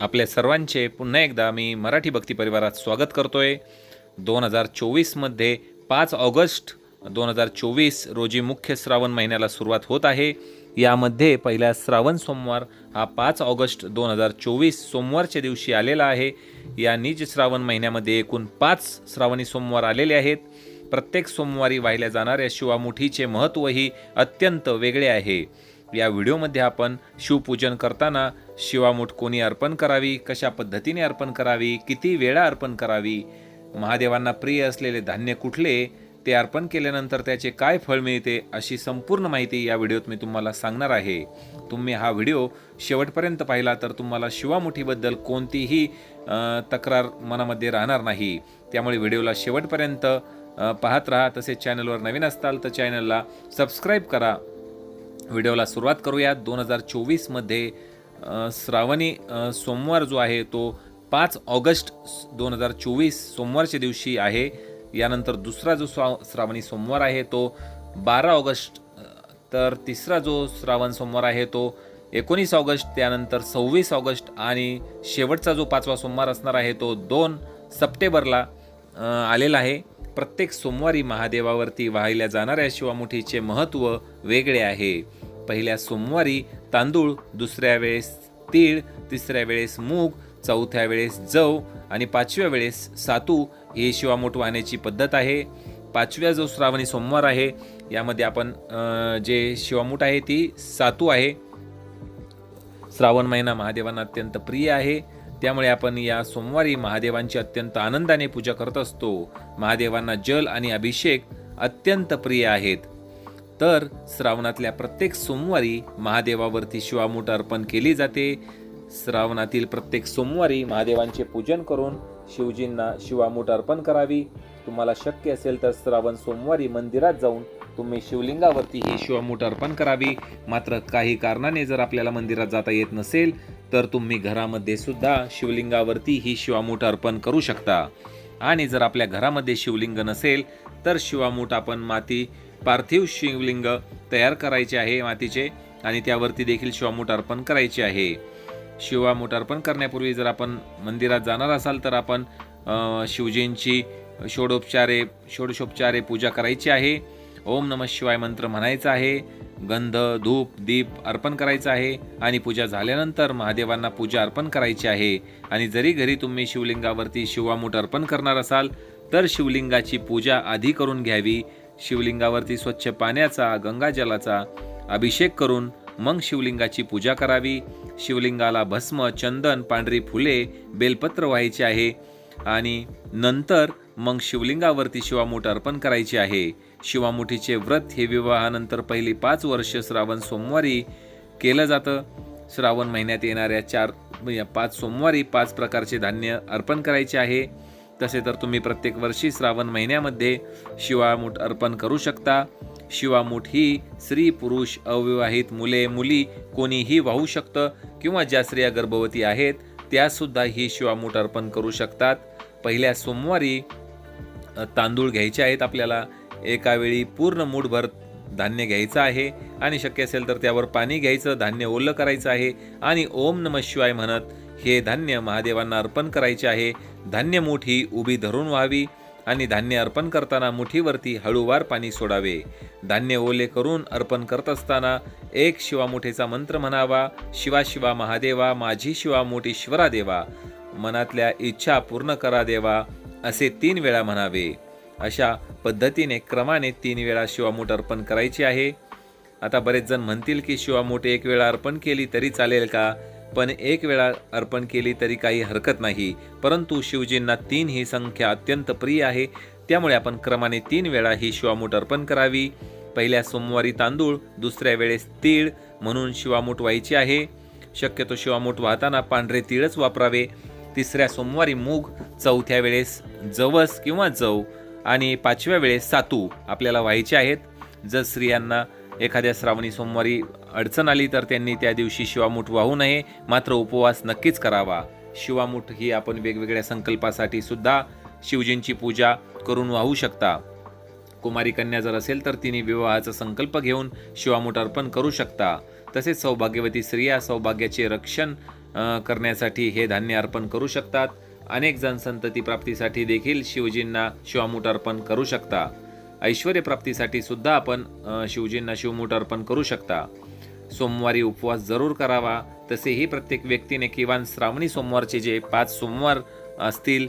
आपल्या सर्वांचे पुन्हा एकदा मी मराठी भक्ती परिवारात स्वागत करतोय. दोन हजार चोवीसमध्ये पाच ऑगस्ट दोन हजार चोवीस रोजी मुख्य श्रावण महिन्याला सुरुवात होत आहे. यामध्ये पहिला श्रावण सोमवार हा पाच ऑगस्ट दोन हजार चोवीस सोमवारच्या दिवशी आलेला आहे. या निज श्रावण महिन्यामध्ये एकूण पाच श्रावणी सोमवार आलेले आहेत. प्रत्येक सोमवारी वाहिल्या जाणाऱ्या शिवामुठीचे महत्त्वही अत्यंत वेगळे आहे. या व्हिडिओमध्ये आपण शिवपूजन करताना शिवामूठ कोणी अर्पण करावी कशा पद्धतीने अर्पण करावी किती वेळा अर्पण करावी महादेवांना प्रिय असलेले धान्य कुठले ते अर्पण केल्यानंतर त्याचे काय फळ मिळते अशी संपूर्ण माहिती या व्हिडिओत मी तुम्हाला सांगणार आहे. तुम्ही हा व्हिडिओ शेवटपर्यंत पाहिला तर तुम्हाला शिवामुठीबद्दल कोणतीही तक्रार मनामध्ये राहणार नाही. त्यामुळे व्हिडिओला शेवटपर्यंत पाहत राहा. तसेच चॅनलवर नवीन असताल तर चॅनलला सबस्क्राईब करा. व्हिडिओला सुरुवात करूया. दोन हजार चोवीसमध्ये श्रावणी सोमवार जो आहे तो पाच ऑगस्ट दोन हजार चोवीस सोमवारच्या दिवशी आहे. यानंतर दुसरा जो स्वा श्रावणी सोमवार आहे तो बारा ऑगस्ट तर तिसरा जो श्रावण सोमवार आहे तो एकोणीस ऑगस्ट त्यानंतर सव्वीस ऑगस्ट आणि शेवटचा जो पाचवा सोमवार असणार आहे तो दोन सप्टेंबरला आलेला आहे. प्रत्येक सोमवारी महादेवावरती वाहिल्या जाणाऱ्या शिवामुठीचे महत्त्व वेगळे आहे. पहिल्या सोमवारी तांदूळ दुसऱ्या वेळेस तीळ तिसऱ्या वेळेस मूग चौथ्या वेळेस जव आणि पाचव्या वेळेस सातू ही शिवामूठ वाहण्याची पद्धत आहे. पाचव्या जो श्रावणी सोमवार आहे यामध्ये आपण जे शिवामूठ आहे ती सातू आहे. श्रावण महिना महादेवांना अत्यंत प्रिय आहे. त्यामुळे आपण या सोमवारी महादेवांची अत्यंत आनंदाने पूजा करत असतो. महादेवांना जल आणि अभिषेक अत्यंत प्रिय आहेत. तर श्रावणातल्या प्रत्येक सोमवारी महादेवावरती शिवामूठ अर्पण केली जाते. श्रावणातील प्रत्येक सोमवारी महादेवांचे पूजन करून शिवजींना शिवामूठ अर्पण करावी. तुम्हाला शक्य असेल तर श्रावण सोमवारी मंदिरात जाऊन तुम्ही शिवलिंगावरती ही शिवामूठ अर्पण करावी. मात्र काही कारणाने जर आपल्याला मंदिरात जाता येत नसेल तर तुम्ही घरामध्ये सुद्धा शिवलिंगावरती ही शिवामूठ अर्पण करू शकता. आणि जर आपल्या घरामध्ये शिवलिंग नसेल तर शिवामूठ आपण माती पार्थिव शिवलिंग तयार करायचे आहे मातीचे आणि त्यावरती देखील शिवामूठ अर्पण करायचे आहे. शिवामूठ अर्पण करण्यापूर्वी जर आपण मंदिरात जाणार असाल तर आपण शिवजींची षोडोपचारे षोडशोपचारे पूजा करायची आहे. ओम नम शिवाय मंत्र म्हणायचा आहे. गंध धूप दीप अर्पण करायचं आहे आणि पूजा झाल्यानंतर महादेवांना पूजा अर्पण करायची आहे. आणि जरी घरी तुम्ही शिवलिंगावरती शिवामूठ अर्पण करणार असाल तर शिवलिंगाची पूजा आधी करून घ्यावी. शिवलिंगावरती स्वच्छ पाण्याचा गंगाजलाचा अभिषेक करून मग शिवलिंगाची पूजा करावी. शिवलिंगाला भस्म चंदन पांढरी फुले बेलपत्र व्हायचे आहे आणि नंतर मग शिवलिंगावरती शिवामूठ अर्पण करायची आहे. शिवामुठीचे व्रत हे विवाहानंतर पहिली पाच वर्ष श्रावण सोमवारी केलं जातं. श्रावण महिन्यात येणाऱ्या चार पाच सोमवारी पाच प्रकारचे धान्य अर्पण करायचे आहे. तसे तर तुम्ही प्रत्येक वर्षी श्रावण महिन्यामध्ये शिवामूठ अर्पण करू शकता. शिवामूठ ही स्त्री पुरुष अविवाहित मुले मुली कोणीही वाहू शकतं किंवा ज्या स्त्रिया गर्भवती आहेत त्यासुद्धा ही शिवामूठ अर्पण करू शकतात. पहिल्या सोमवारी तांदूळ घ्यायचे आहेत आपल्याला. एका वेळी पूर्ण मूठभर धान्य घ्यायचं आहे आणि शक्य असेल तर त्यावर पाणी घ्यायचं धान्य ओलं करायचं आहे आणि ओम नम शिवाय म्हणत हे धान्य महादेवांना अर्पण करायचे आहे. धान्य मुठी ही उभी धरून व्हावी आणि धान्य अर्पण करताना मुठीवरती हळूवार पाणी सोडावे. धान्य ओले करून अर्पण करत असताना एक शिवामुठेचा मंत्र म्हणावा शिवा शिवा महादेवा माझी शिवा मोठी शिवरा देवा मनातल्या इच्छा पूर्ण करा देवा असे तीन वेळा म्हणावे. अशा पद्धतीने क्रमाने तीन वेळा शिवामूठ अर्पण करायची आहे. आता बरेच जण म्हणतील की शिवामूठ एक वेळा अर्पण केली तरी चालेल का? पण एक वेळा अर्पण केली तरी काही हरकत नाही. परंतु शिवजींना तीन ही संख्या अत्यंत प्रिय आहे. त्यामुळे आपण क्रमाने तीन वेळा ही शिवामूठ अर्पण करावी. पहिल्या सोमवारी तांदूळ दुसऱ्या वेळेस तीळ म्हणून शिवामूठ व्हायची आहे. शक्यतो शिवामूठ वाहताना पांढरे तीळच वापरावे. तिसऱ्या सोमवारी मूग चौथ्या वेळेस जवस किंवा जव आणि पाचव्या वेळेस सातू आपल्याला व्हायचे आहेत. जर स्त्रियांना एखाद्या श्रावणी सोमवारी अडचण आली तर त्यांनी त्या दिवशी शिवामूठ वाहू नये मात्र उपवास नक्कीच करावा. शिवामूठ ही आपण वेगवेगळ्या संकल्पासाठी सुद्धा शिवजींची पूजा करून वाहू शकता. कुमारी कन्या जर असेल तर तिने विवाहाचा संकल्प घेऊन शिवामूठ अर्पण करू शकता. तसेच सौभाग्यवती स्त्रिया सौभाग्याचे रक्षण करण्यासाठी हे धान्य अर्पण करू शकतात. अनेक जण संतती प्राप्तीसाठी देखील शिवजींना शिवामूठ अर्पण करू शकता. ऐश्वर्यप्राप्तीसाठी सुद्धा आपण शिवजींना शिवमूठ अर्पण करू शकता. सोमवारी उपवास जरूर करावा. तसेही प्रत्येक व्यक्तीने किमान श्रावणी सोमवारचे जे पाच सोमवार असतील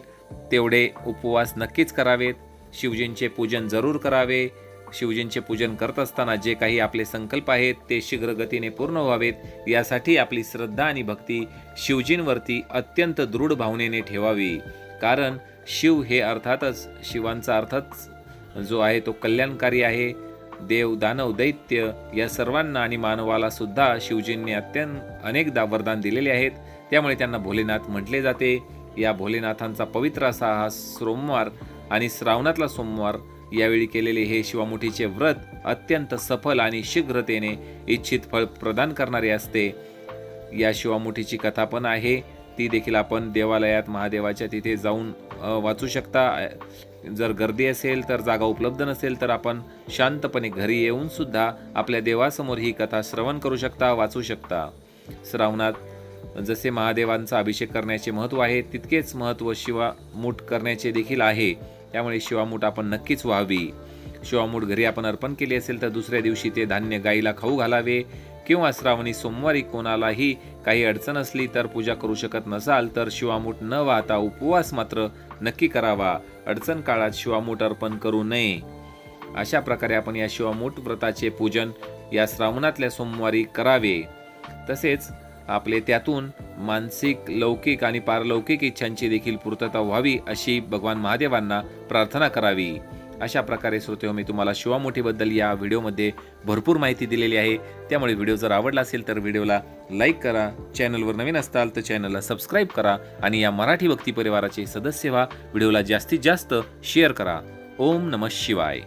तेवढे उपवास नक्कीच करावेत. शिवजींचे पूजन जरूर करावे. शिवजींचे पूजन करत असताना जे काही आपले संकल्प आहेत ते शीघ्रगतीने पूर्ण व्हावेत. यासाठी आपली श्रद्धा आणि भक्ती शिवजींवरती अत्यंत दृढ भावनेने ठेवावी. कारण शिव हे अर्थातच शिवांचा अर्थच जो आहे तो कल्याणकारी आहे. देव दानव दैत्य या सर्वांना आणि मानवाला सुद्धा शिवजींनी अत्यंत अनेकदा वरदान दिलेले आहेत. त्यामुळे त्यांना भोलेनाथ म्हटले जाते. या भोलेनाथांचा पवित्र असा हा सोमवार आणि श्रावणातला सोमवार यावेळी केलेले हे शिवामुठीचे व्रत अत्यंत सफल आणि शीघ्रतेने इच्छित फळ प्रदान करणारे असते. या शिवामुठीची कथा पण आहे. ती देखील आपण देवालयात महादेवाच्या तिथे जाऊन वाचू शकता. जर गर्दी असेल तर जागा उपलब्ध नसेल तर आपण शांतपणे घरी येऊन सुद्धा आपल्या देवासमोर ही कथा श्रवण करू शकता वाचू शकता. श्रावणात जसे महादेवांचा अभिषेक करण्याचे महत्त्व आहे तितकेच महत्त्व शिवामूठ करण्याचे देखील आहे. त्यामुळे शिवामूठ आपण नक्कीच व्हावी. शिवामूठ घरी आपण अर्पण केले असेल तर दुसऱ्या दिवशी ते धान्य गाईला खाऊ घालावे. किंवा श्रावणी सोमवारी कोणालाही काही अडचण असली तर पूजा करू शकत नसाल तर शिवामूठ न वाहता उपवास मात्र नक्की करावा. अडचण काळात शिवामूठ अर्पण करू नये. अशा प्रकारे आपण या शिवामूठ व्रताचे पूजन या श्रावणातल्या सोमवारी करावे. तसेच आपले त्यातून मानसिक लौकिक आणि पारलौकिक इच्छांची देखील पूर्तता व्हावी अशी भगवान महादेवांना प्रार्थना करावी. अशा प्रकारे श्रोते हो, मी तुम्हाला शिवामोठीबद्दल या व्हिडिओमध्ये भरपूर माहिती दिलेली आहे. त्यामुळे व्हिडिओ जर आवडला असेल तर व्हिडिओला लाईक करा. चॅनलवर नवीन असताल तर चॅनलला सबस्क्राईब करा आणि या मराठी भक्ती परिवाराचे सदस्य व्हा. व्हिडिओला जास्तीत जास्त शेअर करा. ओम नमः शिवाय.